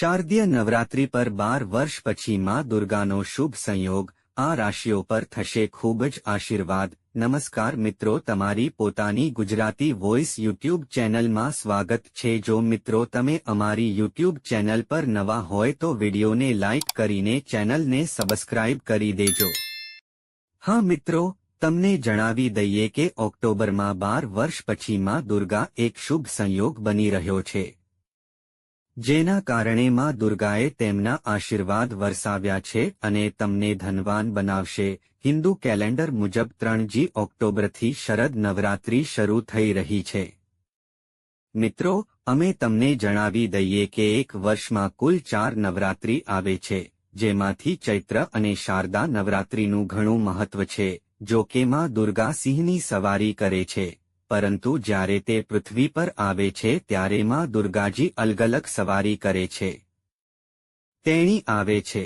શારદીય નવરાત્રિ પર બાર વર્ષ પછી માં દુર્ગાનો શુભ સંયોગ, આ રાશિઓ પર થશે ખૂબ જ આશીર્વાદ. નમસ્કાર મિત્રો, તમારી પોતાની ગુજરાતી વોઇસ યુટ્યુબ ચેનલમાં સ્વાગત છે. જો મિત્રો, તમે અમારી યુટ્યુબ ચેનલ પર નવા હોય તો વિડીયોને લાઇક કરીને ચેનલને સબસ્ક્રાઇબ કરી દેજો. હા મિત્રો, તમને જણાવી દઈએ કે ઓક્ટોબરમાં બાર વર્ષ પછી માં દુર્ગા એક શુભ સંયોગ બની રહ્યો છે. જેના કારણે માં દુર્ગાએ તેમના આશીર્વાદ વરસાવ્યા છે અને તમને ધનવાન બનાવશે. હિન્દુ કેલેન્ડર મુજબ ત્રણજી ઓક્ટોબરથી શરદ નવરાત્રી શરૂ થઈ રહી છે. મિત્રો, અમે તમને જણાવી દઈએ કે એક વર્ષમાં કુલ ચાર નવરાત્રી આવે છે, જેમાંથી ચૈત્ર અને શારદા નવરાત્રીનું ઘણું મહત્વ છે, જો કે માં દુર્ગા સિંહની સવારી કરે છે. પરંતુ જ્યારે તે પૃથ્વી પર આવે છે ત્યારે માં દુર્ગાજી અલગ અલગ સવારી કરે છે. તેણી આવે છે.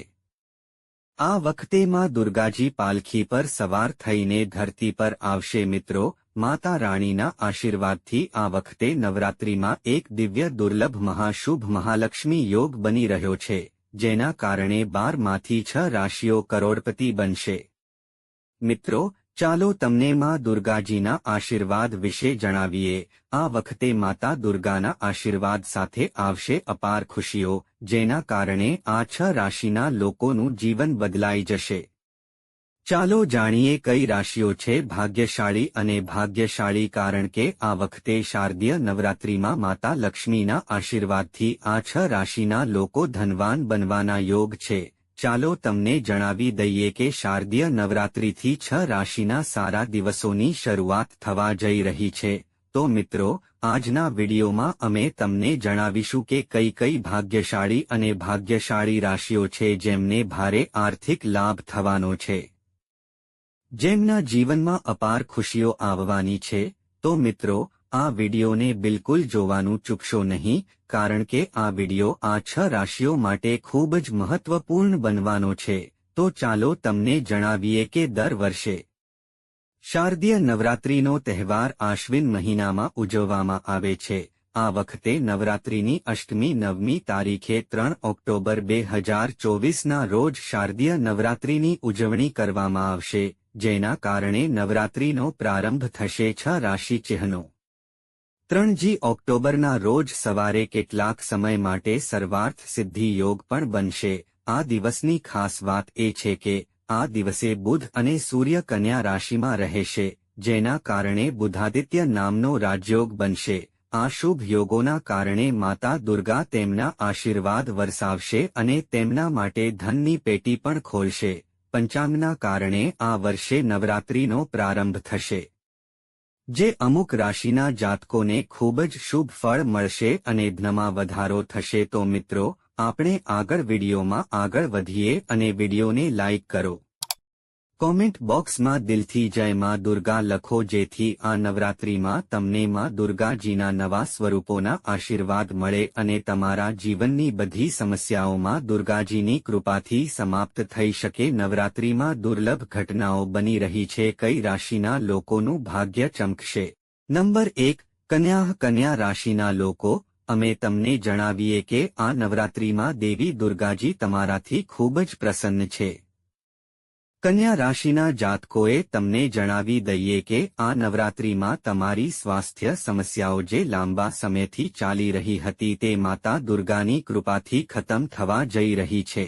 આ વખતે માં દુર્ગાજી પાલખી પર સવાર થઈને ધરતી પર આવશે. મિત્રો, માતા રાણીના આશીર્વાદથી આ વખતે નવરાત્રિમાં એક દિવ્ય દુર્લભ મહાશુભ મહાલક્ષ્મી યોગ બની રહ્યો છે, જેના કારણે બારમાંથી છ રાશિઓ કરોડપતિ બનશે. મિત્રો ચાલો તમને માં દુર્ગાજીના આશીર્વાદ વિશે જણાવીએ. આ વખતે માતા દુર્ગાના આશીર્વાદ સાથે આવશે અપાર ખુશીઓ, જેના કારણે આ છ રાશિના લોકોનું જીવન બદલાઈ જશે. ચાલો જાણીએ કઈ રાશિઓ છે ભાગ્યશાળી અને ભાગ્યશાળી કારણ કે આ વખતે શારદીય નવરાત્રિમાં માતા લક્ષ્મીના આશીર્વાદથી આ છ રાશિના લોકો ધનવાન બનવાના યોગ છે. ચાલો તમને જણાવી દઈએ કે શારદીય નવરાત્રિથી છ રાશિના સારા દિવસોની શરૂઆત થવા જઈ રહી છે. તો મિત્રો, આજના વિડીયોમાં અમે તમને જણાવીશું કે કઈ કઈ ભાગ્યશાળી અને ભાગ્યશાળી રાશિઓ છે જેમને ભારે આર્થિક લાભ થવાનો છે. જેમના જીવનમાં અપાર ખુશીઓ આવવાની છે. તો મિત્રો આ વિડીયોને બિલકુલ જોવાનું ચૂકશો નહીં, કારણ કે આ વીડિયો આ છ રાશિઓ માટે ખૂબ જ મહત્વપૂર્ણ બનવાનો છે. તો ચાલો તમને જણાવીએ કે દર વર્ષે શારદીય નવરાત્રિનો તહેવાર આશ્વિન મહિનામાં ઉજવવામાં આવે છે. આ વખતે નવરાત્રિની અષ્ટમી નવમી તારીખે ત્રણ ઓક્ટોબર બે હજાર ચોવીસના રોજ શારદીય નવરાત્રિની ઉજવણી કરવામાં આવશે, જેના કારણે નવરાત્રિનો પ્રારંભ થશે છ રાશિ ચિહ્નો. ત્રણજી ઓક્ટોબરના રોજ સવારે કેટલાક સમય માટે સર્વાર્થ સિદ્ધિ યોગ પણ બનશે. આ દિવસની ખાસ વાત એ છે કે, આ દિવસે બુધ અને સૂર્ય કન્યા રાશિમાં રહેશે, જેના કારણે બુધાદિત્ય નામનો રાજયોગ બનશે. આ શુભ યોગોના કારણે માતા દુર્ગા તેમના આશીર્વાદ વરસાવશે અને તેમના માટે ધનની પેટી પણ ખોલશે. પંચાંગના કારણે આ વર્ષે નવરાત્રીનો પ્રારંભ થશે. જે અમુક રાશિના જાતકોને ખૂબ જ શુભ ફળ મળશે અને જ્ઞમાં વધારો થશે તો મિત્રો, આપણે આગળ વિડીયોમાં આગળ વધીએ અને વિડીયોને લાઇક કરો. કોમેન્ટ બોક્સમાં દિલથી જય માં દુર્ગા લખો જેથી આ નવરાત્રિમાં તમને માં દુર્ગાજીના નવા સ્વરૂપોના આશીર્વાદ મળે અને તમારા જીવનની બધી સમસ્યાઓમાં દુર્ગાજીની કૃપાથી સમાપ્ત થઈ શકે. નવરાત્રિમાં દુર્લભ ઘટનાઓ બની રહી છે. કઈ રાશિના લોકોનું ભાગ્ય ચમકશે? નંબર એક, કન્યા કન્યા રાશિના લોકો, અમે તમને જણાવીએ કે આ નવરાત્રિમાં દેવી દુર્ગાજી તમારાથી ખૂબ જ પ્રસન્ન છે. કન્યા રાશિના જાતકોએ તમને જણાવી દઈએ કે આ નવરાત્રિમાં તમારી સ્વાસ્થ્ય સમસ્યાઓ જે લાંબા સમયથી ચાલી રહી હતી તે માતા દુર્ગાની કૃપાથી ખતમ થવા જઈ રહી છે.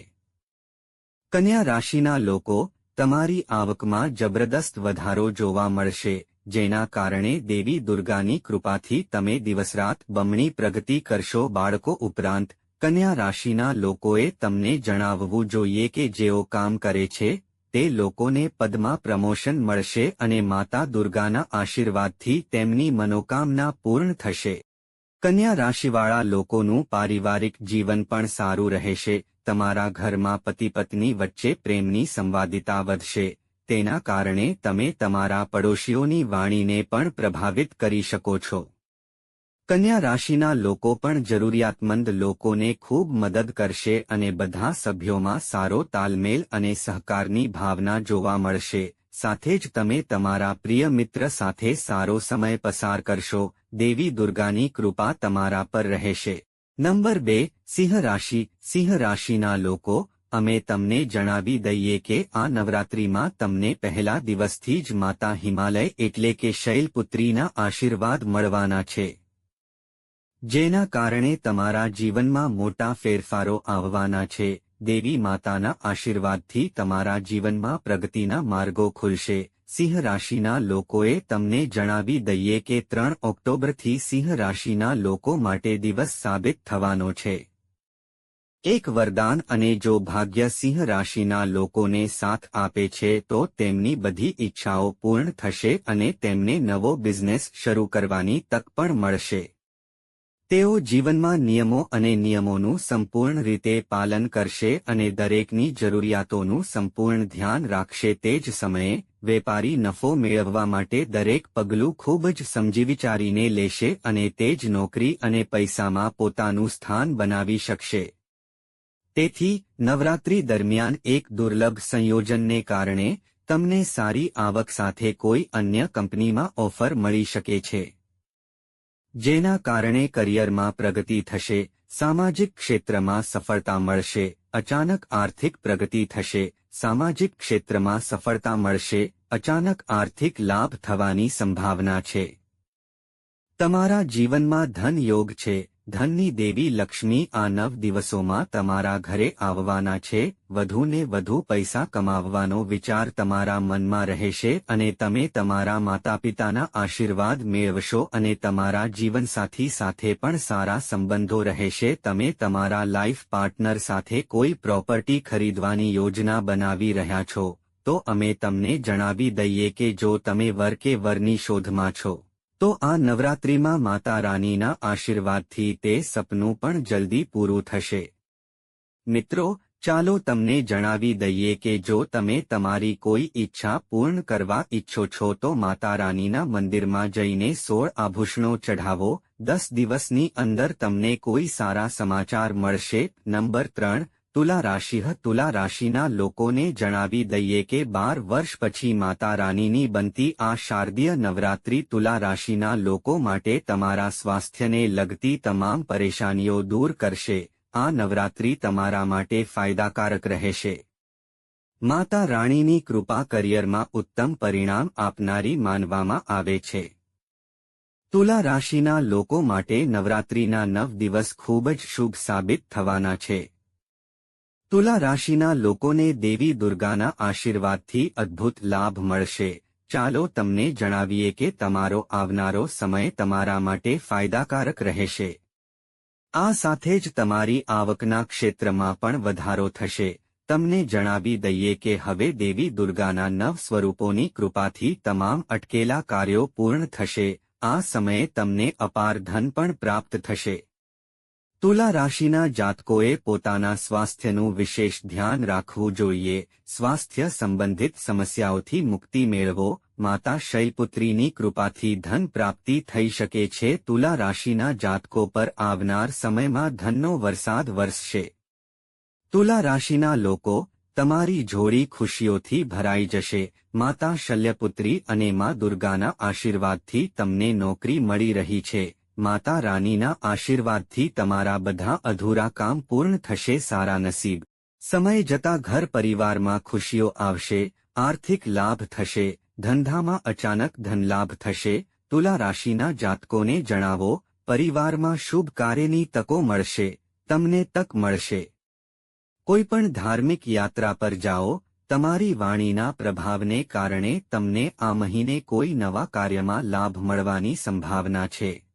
કન્યા રાશિના લોકો, તમારી આવકમાં જબરદસ્ત વધારો જોવા મળશે, જેના કારણે દેવી દુર્ગાની કૃપાથી તમે દિવસરાત બમણી પ્રગતિ કરશો. બાળકો ઉપરાંત, કન્યા રાશિના લોકોએ તમને જણાવવું જોઈએ કે જેઓ કામ કરે છે તે લોકોને પદમાં પ્રમોશન મળશે અને માતા દુર્ગાના આશીર્વાદથી તેમની મનોકામના પૂર્ણ થશે. કન્યા રાશિવાળા લોકોનું પારિવારિક જીવન પણ સારું રહેશે, તમારા ઘરમાં પતિ પત્ની વચ્ચે પ્રેમની સંવાદિતા વધશે, તેના કારણે તમે તમારા પડોશીઓની વાણીને પણ પ્રભાવિત કરી શકો છો. કન્યા રાશિના લોકો પણ જરૂરિયાતમંદ લોકોને ખૂબ મદદ કરશે અને બધા સભ્યોમાં સારો તાલમેલ અને સહકારની ભાવના જોવા મળશે. સાથે જ તમે તમારા પ્રિય મિત્ર સાથે સારો સમય પસાર કરશો. દેવી દુર્ગાની કૃપા તમારા પર રહેશે. નંબર બે, સિંહ રાશિ. સિંહ રાશિના લોકો, અમે તમને જણાવી દઈએ કે આ નવરાત્રિમાં તમને પહેલા દિવસથી જ માતા હિમાલય એટલે કે શૈલપુત્રીના આશીર્વાદ મળવાના છે. જેના કારણે તમારા જીવનમાં મોટા ફેરફારો આવવાના છે, દેવી માતાના આશીર્વાદથી તમારા જીવનમાં પ્રગતિના માર્ગો ખુલશે. સિંહ રાશિના લોકોએ તમને જણાવી દઈએ કે ત્રણ ઓક્ટોબરથી સિંહ રાશિના લોકો માટે દિવસ સાબિત થવાનો છે. એક વરદાન અને જો ભાગ્ય સિંહ રાશિના લોકોને સાથ આપે છે તો તેમની બધી ઈચ્છાઓ પૂર્ણ થશે અને તેમને નવો બિઝનેસ શરૂ કરવાની તક પણ મળશે. તેઓ જીવનમાં નિયમો અને નિયમોનું સંપૂર્ણ રીતે પાલન કરશે અને દરેકની જરૂરિયાતોનું સંપૂર્ણ ધ્યાન રાખશે. તે જ સમયે, વેપારી નફો મેળવવા માટે દરેક પગલું ખૂબ જ સમજી વિચારીને લેશે અને તે જ નોકરી અને પૈસામાં પોતાનું સ્થાન બનાવી શકશે. તેથી, નવરાત્રી દરમિયાન એક દુર્લભ સંયોજનને કારણે, તમને સારી આવક સાથે કોઈ અન્ય કંપનીમાં ઓફર મળી શકે છે. જેના કારણે કરિયરમાં પ્રગતિ થશે, સામાજિક ક્ષેત્રમાં સફળતા મળશે, અચાનક આર્થિક પ્રગતિ થશે, સામાજિક ક્ષેત્રમાં સફળતા મળશે, અચાનક આર્થિક લાભ થવાની સંભાવના છે. તમારા જીવનમાં ધન યોગ છે. ધનની દેવી લક્ષ્મી આ નવ દિવસોમાં તમારા ઘરે આવવાના છે, વધુને વધુ પૈસા કમાવવાનો વિચાર તમારા મનમાં રહેશે અને તમે તમારા માતાપિતાના આશીર્વાદ મેળવશો અને તમારા જીવનસાથી સાથે પણ સારા સંબંધો રહેશે. તમે તમારા લાઈફ પાર્ટનર સાથે કોઈ પ્રોપર્ટી ખરીદવાની યોજના બનાવી રહ્યા છો, તો અમે તમને જણાવી દઈએ કે જો તમે વર કે વરની શોધમાં છો. તો આ નવરાત્રિમાં માતા રાનીના આશીર્વાદથી તે સપનું પણ જલ્દી પૂરું થશે. મિત્રો, ચાલો તમને જણાવી દઈએ કે જો તમે તમારી કોઈ ઈચ્છા પૂર્ણ કરવા ઈચ્છો છો તો માતા રાનીના મંદિરમાં જઈને સોળ આભૂષણો ચઢાવો. દસ દિવસની અંદર તમને કોઈ સારા સમાચાર મળશે. નંબર ત્રણ તુલા રાશિ તુલા રાશિના લોકોને જણાવી દઈએ કે બાર વર્ષ પછી માતા રાનીની બનતી આ શારદીય નવરાત્રી તુલા રાશિના લોકો માટે તમારા સ્વાસ્થ્યને લગતી તમામ પરેશાનીઓ દૂર કરશે. આ નવરાત્રી તમારા માટે ફાયદાકારક રહેશે. માતા રાણીની કૃપા કરિયરમાં ઉત્તમ પરિણામ આપનારી માનવામાં આવે છે. તુલા રાશિના લોકો માટે નવરાત્રીના નવ દિવસ ખૂબ જ શુભ સાબિત થવાના છે. તુલા રાશિના લોકોને દેવી દુર્ગાના આશીર્વાદથી અદ્ભુત લાભ મળશે. ચાલો તમને જણાવીએ કે તમારો આવનારો સમય તમારા માટે ફાયદાકારક રહેશે. આ સાથે જ તમારી આવકના ક્ષેત્રમાં પણ વધારો થશે. તમને જણાવી દઈએ કે હવે દેવી દુર્ગાના નવ સ્વરૂપોની કૃપાથી તમામ અટકેલા કાર્યો પૂર્ણ થશે. આ સમયે તમને અપાર ધન પણ પ્રાપ્ત થશે. તુલા રાશિના જાતકોએ પોતાના સ્વાસ્થ્યનું વિશેષ ધ્યાન રાખવું જોઈએ. સ્વાસ્થ્ય સંબંધિત સમસ્યાઓથી મુક્તિ મેળવો. માતા શૈલપુત્રીની કૃપાથી ધન પ્રાપ્તિ થઈ શકે છે. તુલા રાશિના જાતકો પર આવનાર સમયમાં ધનનો વરસાદ વરસશે. તુલા રાશિના લોકો, તમારી જોડી ખુશીઓથી ભરાઈ જશે. માતા શલ્યપુત્રી અને મા દુર્ગાના આશીર્વાદથી તમને નોકરી મળી રહી છે. માતા રાનીના આશીર્વાદથી તમારા બધા અધૂરા કામ પૂર્ણ થશે સારા નસીબ. સમય જતા ઘર પરિવારમાં ખુશીઓ આવશે, આર્થિક લાભ થશે, ધંધામાં અચાનક ધનલાભ થશે, તુલા રાશિના જાતકોને જણાવો, પરિવારમાં શુભ કાર્યની તકો મળશે, તમને તક મળશે. કોઈપણ ધાર્મિક યાત્રા પર જાઓ, તમારી વાણીના પ્રભાવને કારણે તમને આ મહિને કોઈ નવા કાર્યમાં લાભ મળવાની સંભાવના છે.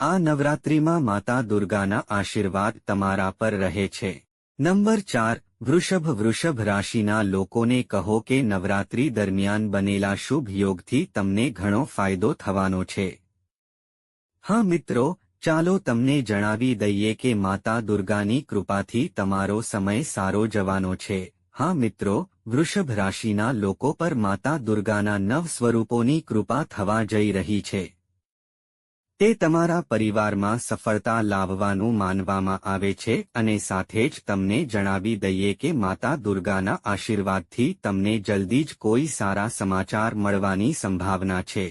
આ નવરાત્રિમાં માતા દુર્ગાના આશીર્વાદ તમારા પર રહે છે. નંબર ચાર, વૃષભ વૃષભ રાશિના લોકોને કહો કે નવરાત્રી દરમિયાન બનેલા શુભ યોગથી તમને ઘણો ફાયદો થવાનો છે. હા મિત્રો, ચાલો તમને જણાવી દઈએ કે માતા દુર્ગાની કૃપાથી તમારો સમય સારો જવાનો છે. હા મિત્રો, વૃષભ રાશિના લોકો પર માતા દુર્ગાના નવ સ્વરૂપોની કૃપા થવા જઈ રહી છે. તે તમારા પરિવારમાં સફળતા લાવવાનું માનવામાં આવે છે અને સાથે જ તમને જણાવી દઈએ કે માતા દુર્ગાના આશીર્વાદથી તમને જલ્દી જ કોઈ સારા સમાચાર મળવાની સંભાવના છે.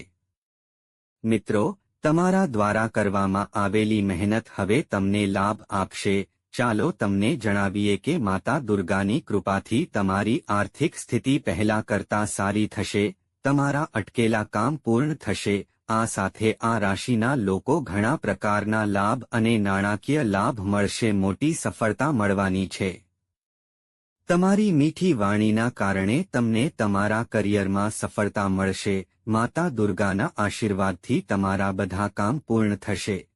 મિત્રો, તમારા દ્વારા કરવામાં આવેલી મહેનત હવે તમને લાભ આપશે. ચાલો તમને જણાવીએ કે માતા દુર્ગાની કૃપાથી તમારી આર્થિક સ્થિતિ પહેલા કરતા સારી થશે, તમારા અટકેલા કામ પૂર્ણ થશે આ સાથે આ રાશિના લોકો ઘણા પ્રકારના લાભ અને નાણાકીય લાભ મળશે, મોટી સફળતા મળવાની છે. તમારી મીઠી વાણીના કારણે તમને તમારા કરિયરમાં સફળતા મળશે. માતા દુર્ગાના આશીર્વાદથી તમારા બધા કામ પૂર્ણ થશે.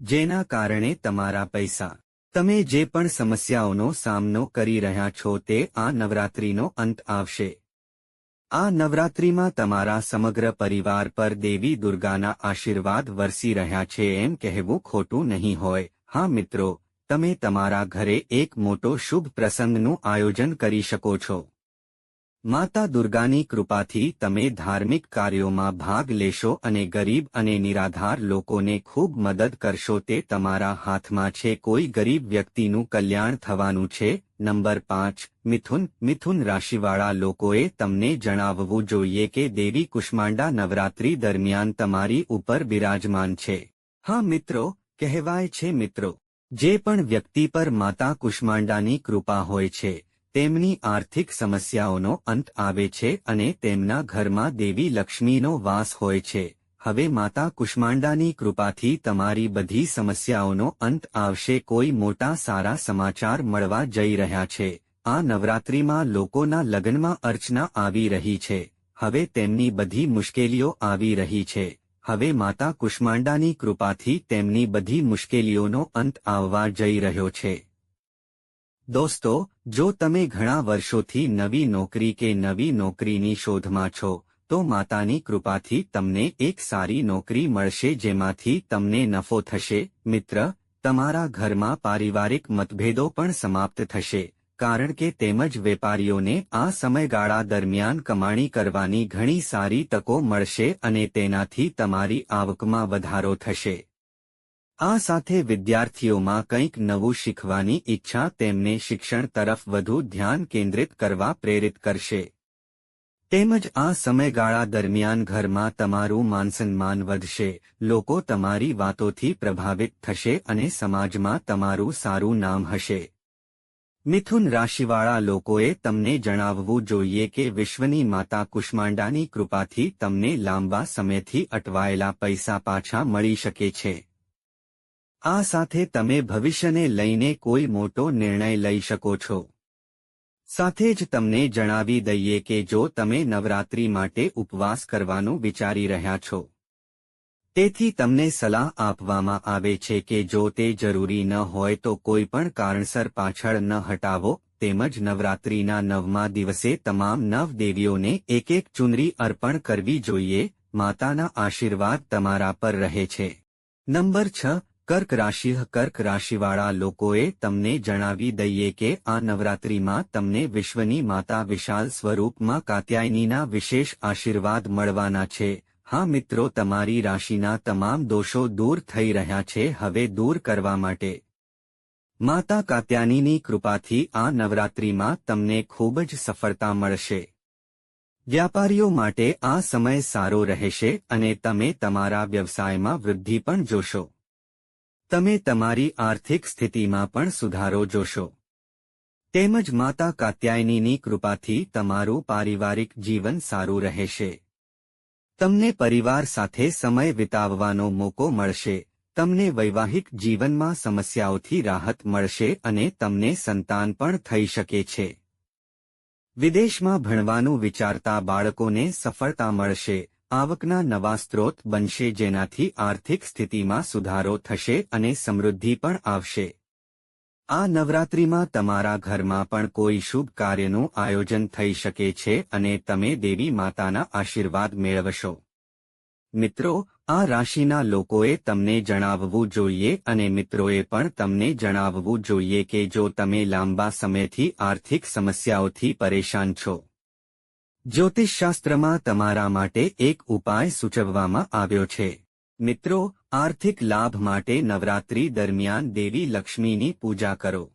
જેના કારણે તમારા પૈસા. તમે જે પણ સમસ્યાઓનો સામનો કરી રહ્યા છો તે આ નવરાત્રીનો અંત આવશે. આ નવરાત્રિમાં તમારા સમગ્ર પરિવાર પર દેવી દુર્ગાના આશીર્વાદ વરસી રહ્યા છે એમ કહેવું ખોટું નહીં હોય. હા મિત્રો, તમે તમારા ઘરે એક મોટો શુભ પ્રસંગનું આયોજન કરી શકો છો. માતા દુર્ગાની કૃપાથી તમે ધાર્મિક કાર્યોમાં ભાગ લેશો અને ગરીબ અને નિરાધાર લોકોને ખૂબ મદદ કરશો તે તમારા હાથમાં છે. કોઈ ગરીબ વ્યક્તિનું કલ્યાણ થવાનું છે નંબર પાંચ, મિથુન મિથુન રાશિવાળા લોકોએ તમને જણાવવું જોઈએ કે દેવી કુષ્માંડા નવરાત્રી દરમિયાન તમારી ઉપર બિરાજમાન છે. હા મિત્રો, કહેવાય છે મિત્રો, જે પણ વ્યક્તિ પર માતા કુષ્માંડાની કૃપા હોય છે, તેમની આર્થિક સમસ્યાઓનો અંત આવે છે અને તેમના ઘરમાં દેવી લક્ષ્મીનો વાસ હોય છે. હવે માતા કુષ્માંડાની કૃપાથી તમારી બધી સમસ્યાઓનો અંત આવશે, કોઈ મોટા સારા સમાચાર મળવા જઈ રહ્યા છે. આ નવરાત્રિમાં લોકોના લગ્નમાં અર્ચના આવી રહી છે. હવે તેમની બધી મુશ્કેલીઓ આવી રહી છે. હવે માતા કુષ્માંડાની કૃપાથી તેમની બધી મુશ્કેલીઓનો અંત આવવા જઈ રહ્યો છે. દોસ્તો, જો તમે ઘણા વર્ષોથી નવી નોકરી કે નવી નોકરીની શોધમાં છો તો માતાની કૃપાથી તમને એક સારી નોકરી મળશે જેમાંથી તમને નફો થશે. મિત્ર, તમારા ઘરમાં પારિવારિક મતભેદો પણ સમાપ્ત થશે, કારણ કે તેમજ વેપારીઓને આ સમયગાળા દરમિયાન કમાણી કરવાની ઘણી સારી તકો મળશે અને તેનાથી તમારી આવકમાં વધારો થશે. આ સાથે વિદ્યાર્થીઓમાં કંઈક નવું શીખવાની ઈચ્છા તેમને શિક્ષણ તરફ વધુ ધ્યાન કેન્દ્રિત કરવા પ્રેરિત કરશે. તેમજ આ સમયગાળા દરમિયાન ઘરમાં તમારું માનસન્માન વધશે, લોકો તમારી વાતોથી પ્રભાવિત થશે અને સમાજમાં તમારું સારું નામ હશે. મિથુન રાશિવાળા લોકોએ તમને જણાવવું જોઈએ કે વિશ્વની માતા કુષ્માંડાની કૃપાથી તમને લાંબા સમયથી અટવાયેલા પૈસા પાછા મળી શકે છે. આ સાથે તમે ભવિષ્યને લઈને કોઈ મોટો નિર્ણય લઈ શકો છો. સાથે જ તમને જણાવી દઈએ કે જો તમે નવરાત્રી માટે ઉપવાસ કરવાનું વિચારી રહ્યા છો, તેથી તમને સલાહ આપવામાં આવે છે કે જો તે જરૂરી ન હોય તો કોઈ પણ કારણસર પાછળ ન હટાવો, તેમજ નવરાત્રીના નવમા દિવસે તમામ નવ દેવીઓને એક એક ચુનરી અર્પણ કરવી જોઈએ, માતાના આશીર્વાદ તમારા પર રહે છે. નંબર છ કર્ક રાશિ કર્ક રાશિવાળા લોકોએ તમને જણાવી દઈએ કે આ નવરાત્રિમાં તમને વિશ્વની માતા વિશાલ સ્વરૂપમાં કાત્યાયનીના વિશેષ આશીર્વાદ મળવાના છે. હા મિત્રો, તમારી રાશિના તમામ દોષો દૂર થઈ રહ્યા છે, હવે દૂર કરવા માટે. માતા કાત્યાનીની કૃપાથી આ નવરાત્રિમાં તમને ખૂબ જ સફળતા મળશે. વ્યાપારીઓ માટે આ સમય સારો રહેશે અને તમે તમારા વ્યવસાયમાં વૃદ્ધિ પણ જોશો. તમે તમારી આર્થિક સ્થિતિમાં પણ સુધારો જોશો. તેમજ માતા કાત્યાયનીની કૃપાથી તમારું પારિવારિક જીવન સારું રહેશે. તમને પરિવાર સાથે સમય વિતાવવાનો મોકો મળશે, તમને વૈવાહિક જીવનમાં સમસ્યાઓથી રાહત મળશે અને તમને સંતાન પણ થઈ શકે છે. વિદેશમાં ભણવાનું વિચારતા બાળકોને સફળતા મળશે આવકના નવા સ્ત્રોત બનશે જેનાથી આર્થિક સ્થિતિમાં સુધારો થશે અને સમૃદ્ધિ પણ આવશે. આ નવરાત્રિમાં તમારા ઘરમાં પણ કોઈ શુભ કાર્યનું આયોજન થઈ શકે છે અને તમે દેવી માતાના આશીર્વાદ મેળવશો. મિત્રો, આ રાશિના લોકોએ તમને જણાવવું જોઈએ અને મિત્રોએ પણ તમને જણાવવું જોઈએ કે જો તમે લાંબા સમયથી આર્થિક સમસ્યાઓથી પરેશાન છો જ્યોતિષશાસ્ત્રમાં તમારા માટે એક ઉપાય સૂચવવામાં આવ્યો છે. મિત્રો, આર્થિક લાભ માટે નવરાત્રી દરમિયાન દેવી લક્ષ્મીની પૂજા કરો.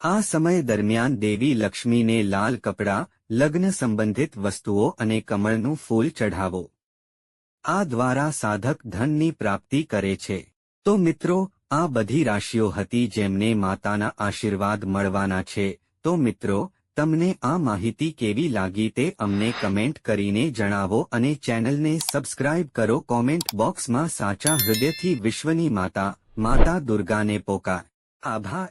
આ સમય દરમિયાન દેવી લક્ષ્મીને લાલ કપડાં, લગ્ન સંબંધિત વસ્તુઓ અને કમળનું ફૂલ ચઢાવો. આ દ્વારા સાધક ધનની પ્રાપ્તિ કરે છે. તો મિત્રો, આ બધી રાશિઓ હતી જેમને માતાના આશીર્વાદ મળવાના છે. તો મિત્રો તમને આ માહિતી કેવી લાગી તે અમને કમેન્ટ કરીને જણાવો અને ચેનલને સબસ્ક્રાઇબ કરો કોમેન્ટ બોક્સમાં સાચા હૃદયથી વિશ્વની માતા માતા દુર્ગાને પોકાર. આભાર.